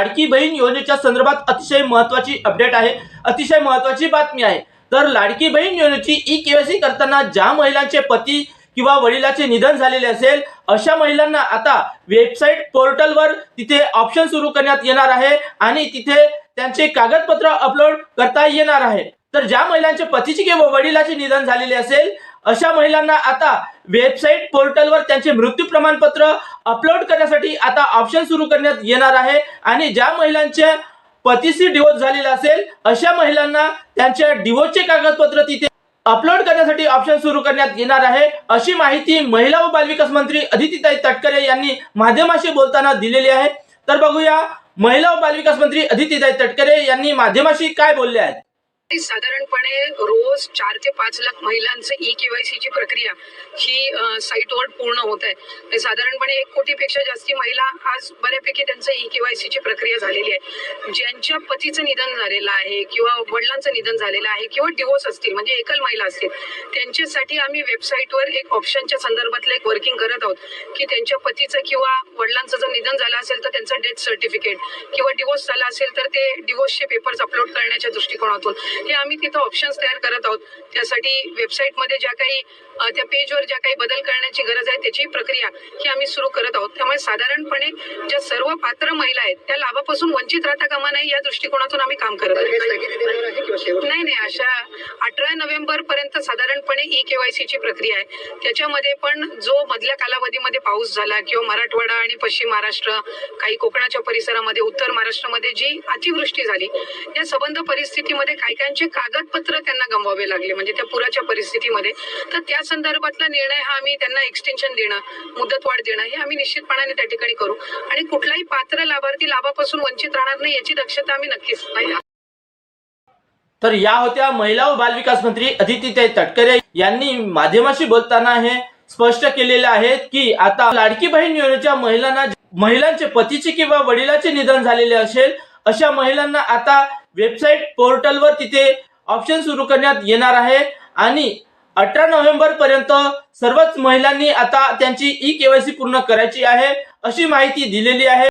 लाडकी बहीण योजनेच्या संदर्भात अतिशय महत्वाची अपडेट आहे. अतिशय महत्वाची बातमी आहे. तर लाडकी बहीण योजनेची ई केवायसी करताना ज्या महिलांचे पती किंवा वडिलाचे निधन झालेले असेल अशा महिलांना आता वेबसाईट पोर्टलवर तिथे ऑप्शन सुरू करण्यात येणार आहे आणि तिथे त्यांचे कागदपत्र अपलोड करता येणार आहे. तर ज्या महिलांचे पतीचे किंवा वडिलाचे निधन झालेले असेल अशा महिलांना आता वेबसाईट पोर्टलवर त्यांचे मृत्यू प्रमाणपत्र अपलोड करण्यासाठी आता ऑप्शन सुरू करण्यात येणार आहे. आणि ज्या महिलांच्या पतीशी डिवोर्स झालेला असेल अशा महिलांना त्यांच्या डिवोर्सचे कागदपत्र तिथे अपलोड करण्यासाठी ऑप्शन सुरू करण्यात येणार आहे. अशी माहिती महिला व बालविकास मंत्री अदितीताई तटकरे यांनी माध्यमाशी बोलताना दिलेली आहे. तर बघूया महिला व बालविकास मंत्री अदितीताई तटकरे यांनी माध्यमाशी काय बोलले आहेत? साधारणपणे रोज चार ते पाच लाख महिलांचं ई केवायसी ची प्रक्रिया ही साईटवर पूर्ण होत आहे. म्हणजे साधारणपणे एक कोटीपेक्षा जास्ती महिला आज बऱ्यापैकी त्यांचं ई केवायसी ची प्रक्रिया झालेली आहे. ज्यांच्या पतीचं निधन झालेलं आहे किंवा वडिलांचं निधन झालेलं आहे किंवा डिवोर्स असतील म्हणजे एकल महिला असतील त्यांच्यासाठी आम्ही वेबसाईटवर एक ऑप्शनच्या संदर्भातलं एक वर्किंग करत आहोत की त्यांच्या पतीचं किंवा वडिलांचं जर निधन झालं असेल तर त्यांचं डेथ सर्टिफिकेट किंवा डिवोर्स झाला असेल तर ते डिवोर्सचे पेपर्स अपलोड करण्याच्या दृष्टिकोनातून. हे आम्ही तिथं ऑप्शन्स तयार करत आहोत. त्यासाठी वेबसाईटमध्ये ज्या काही त्या पेजवर ज्या काही बदल करण्याची गरज आहे त्याची प्रक्रिया ही आम्ही सुरू करत आहोत. त्यामुळे साधारणपणे ज्या सर्व पात्र महिला आहेत त्या लाभापासून वंचित राहता कामा नाही या दृष्टिकोनातून आम्ही काम करत आहोत. नाही नाही अशा अठरा नोव्हेंबर पर्यंत साधारणपणे ई केवायसी ची प्रक्रिया आहे. त्याच्यामध्ये पण जो मधल्या कालावधीमध्ये पाऊस झाला किंवा मराठवाडा आणि पश्चिम महाराष्ट्र काही कोकणाच्या परिसरामध्ये उत्तर महाराष्ट्रामध्ये जी अतिवृष्टी झाली या संबंध परिस्थितीमध्ये काही त्यांचे कागदपत्र त्यांना गमवावे लागले म्हणजे त्या पुराच्या परिस्थितीमध्ये. तर त्या संदर्भातला निर्णय हा आम्ही त्यांना एक्सटेन्शन देणं मुदतवाढ देणं हे आम्ही निश्चितपणाने त्या ठिकाणी करू. आणि कुठलाही पात्र लाभार्थी लाभापासून वंचित राहणार नाही याची दक्षता आम्ही नक्कीच तर या होत्या महिला व बालविकास मंत्री अदिती तटकरे यांनी माध्यमाशी बोलताना हे स्पष्ट केलेले आहेत की आता लाडकी बहीण योजनेच्या महिलांना महिलांचे पतीचे किंवा वडिलाचे निधन झालेले असेल अशा महिलांना आता वेबसाईट पोर्टलवर तिथे ऑप्शन सुरू करण्यात येणार आहे. आणि अठरा नोव्हेंबर पर्यंत सर्वच महिलांनी आता त्यांची ई केवायसी पूर्ण करायची आहे अशी माहिती दिलेली आहे.